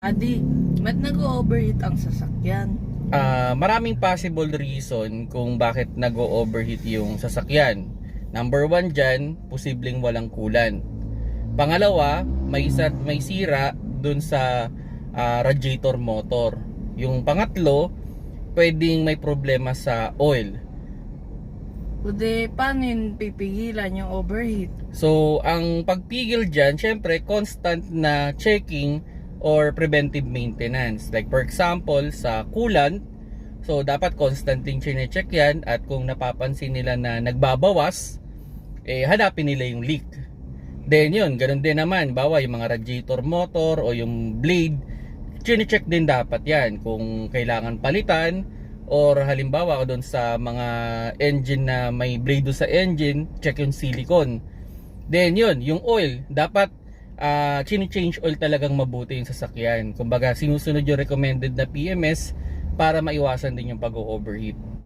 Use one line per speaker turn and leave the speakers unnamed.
Adi, ba't nag-overheat ang sasakyan?
Ah, maraming possible reason kung bakit nag-overheat yung sasakyan. Number one dyan, posibleng walang kulan. Pangalawa, may, sa, may sira dun sa ah, radiator motor. Yung pangatlo, pwedeng may problema sa oil.
Kundi, paano yun pipigilan yung overheat?
So, ang pagpigil dyan, syempre, constant na checking or preventive maintenance. Like, for example, sa coolant, so, dapat constant yung check yan at kung napapansin nila na nagbabawas, eh, hanapin nila yung leak. Then, yun, ganun din naman. Bawa, yung mga radiator motor o yung blade, check din dapat yan. Kung kailangan palitan, or halimbawa doon sa mga engine na may blade sa engine, check yung silicone. Then yun, yung oil, dapat uh, change oil talagang mabuti yung sasakyan. Kumbaga, sinusunod yung recommended na PMS para maiwasan din yung pag-overheat.